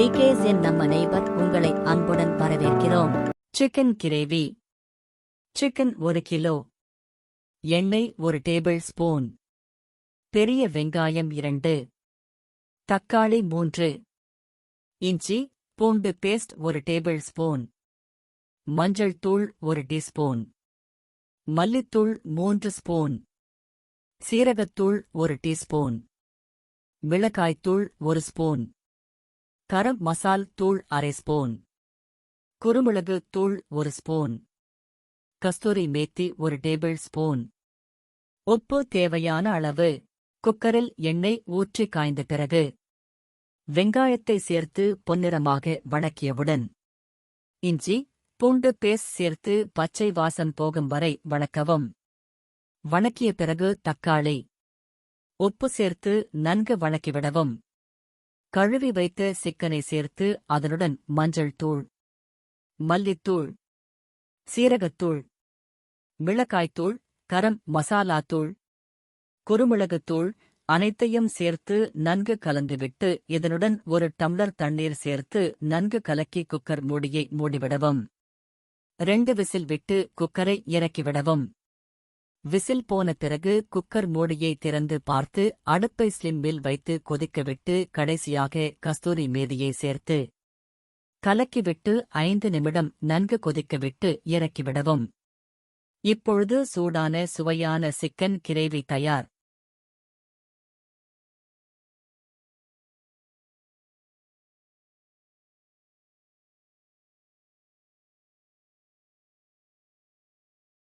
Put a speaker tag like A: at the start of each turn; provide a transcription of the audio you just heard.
A: Decays என் நம்ம neighbour உங்களை அன்புடன் வரவேற்கிறோம். சிக்கன் கிரேவி சிக்கன் ஒரு கிலோ. எண்ணெய் ஒரு டேபிள் ஸ்பூன் பெரிய வெங்காயம் இரண்டு. தக்காளி மூன்று. இஞ்சி பூண்டு பேஸ்ட் ஒரு டேபிள் ஸ்பூன் மஞ்சள் தூள் ஒரு டீஸ்பூன். மல்லித்தூள் மூன்று ஸ்பூன். சீரகத்தூள் ஒரு டீஸ்பூன். மிளகாய்த்தூள் ஒரு ஸ்பூன். கரம் மசால் தூள் அரை ஸ்பூன். குறுமிளகு தூள் ஒரு ஸ்பூன். கஸ்தூரி மேத்தி ஒரு டேபிள் ஸ்பூன். உப்பு தேவையான அளவு. குக்கரில் எண்ணெய் ஊற்றி காய்ந்த பிறகு. வெங்காயத்தை சேர்த்து பொன்னிறமாக வணக்கியவுடன். இஞ்சி பூண்டு பேஸ்ட் சேர்த்து பச்சை வாசம் போகும் வரை வணக்கவும். வணக்கிய பிறகு தக்காளி. உப்பு சேர்த்து நன்கு வணக்கிவிடவும். கழுவி வைத்த சிக்கனை சேர்த்து அதனுடன் மஞ்சள் தூள் மல்லித்தூள் சீரகத்தூள் மிளகாய்த்தூள் கரம் மசாலாத்தூள் குறுமிளகுத்தூள் அனைத்தையும் சேர்த்து நன்கு கலந்துவிட்டு இதனுடன் ஒரு டம்ளர் தண்ணீர் சேர்த்து நன்கு கலக்கி குக்கர் மூடியை மூடிவிடவும். ரெண்டு விசில் விட்டு குக்கரை இறக்கிவிடவும். விசில் போன பிறகு குக்கர் மூடியை திறந்து பார்த்து அடுப்பை ஸ்லிம்மில் வைத்து கொதிக்கவிட்டு கடைசியாக கஸ்தூரி மேதியை சேர்த்து கலக்கிவிட்டு ஐந்து நிமிடம் நன்கு கொதிக்கவிட்டு இறக்கிவிடவும். இப்பொழுது சூடான சுவையான சிக்கன் கிரேவி தயார்.